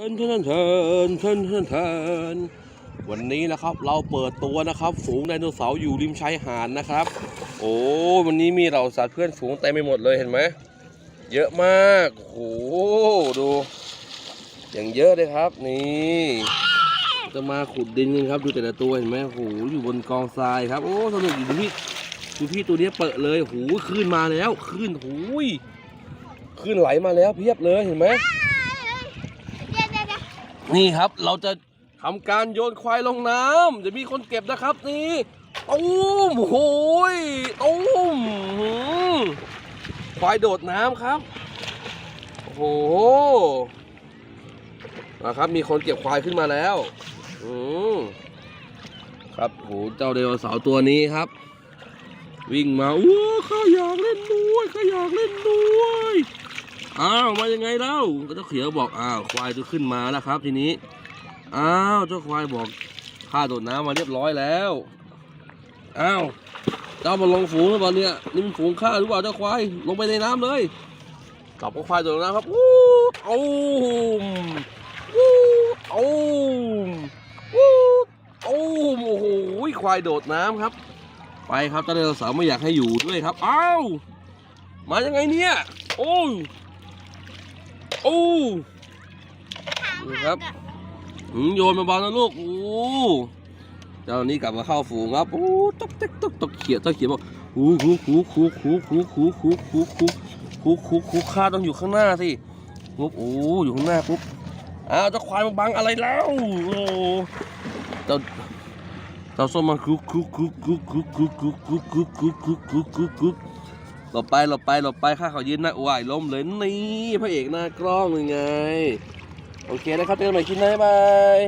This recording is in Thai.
เทินทินทินทินทินทินวันนี้นะครับเราเปิดตัวนะครับฝูงไดโนเสาร์อยู่ริมชายหาดนะครับ โอ้วันนี้มีเราสัตว์เพื่อนฝูงเต็มไปหมดเลยเห็นไหมเยอะมากโอ้โหดู อย่างเยอะเลยครับนี่จะมาขุดดินกันครับดูแต่ละตัวเห็นไหมโอ้โหอยู่บนกองทรายครับโอ้สนุกดูพี่ดูพี่ตัวนี้เปิดเลยโอ้โหขึ้นมาแล้วขึ้นโอ้ยขึ้นไหลมาแล้วเพียบเลยเห็นไหม เดี๋ยวเดี๋ยวเดี๋ยว นี่ครับเราจะทำการโยนควายลงน้ำจะมีคนเก็บนะครับ นี่ตุ้มโอ้ยตุ้มควายโดดน้ำครับโอ้โหนะครับ มีคนเก็บควายขึ้นมาแล้วอืมครับโหเจ้าไดโนเสาร์ตัวนี้ครับ วิ่งมาอู้ข้าอยากเล่นด้วยข้าอยากเล่นด้วย อ้าวมายังไงเล่าก็เจ้าเขียวบอกอ้าวควายจะขึ้นมาแล้วครับ ทีนี้อ้าวเจ้าควายบอกข้าโดดน้ำมาเรียบร้อยแล้วอ้าวเจ้ามาลงฝูงหรือเปล่าเนี่ยนี่มันฝูงข้าหรือเปล่าเจ้าควายลงไปในน้ำเลยกลับกับควายโดดน้ำครับอู้เอาอู้เอาอู้เอาโอ้โหควายโดดน้ำครับ ไปครับเจ้าไดโนเสาร์ไม่อยากให้อยู่ด้วยครับอ้าวมายังไงเนี่ย โอ้ย โอ้นี่ครับหืมโยนมาบอลนะลูก โอ้ เจ้านี้กลับมาเข้าฝูงครับ โอ้ตกเต๊กตกตกเขียดตกเขียดบอกหูหูหูหูหูหูหูหูหูหูหูหูหูข้าต้องอยู่ข้างหน้าสิปุ๊บโอ้ อยู่ข้างหน้าปุ๊บ อ้าวเจ้าควายมาบังอะไรแล้ว โอ้เจ้าเราส้มมันคุกคุกคุกคุกคุกคุกคุกคุกคุกคุกคุกคุกคุกคุก หลบไปหลบไปหลบไปข้าเขายืนหน้าว่ายล้มเลยนี่พระเอกหน้ากล้องยังไง โอเคนะครับเจอกันใหม่คลิปหน้าบ๊ายบาย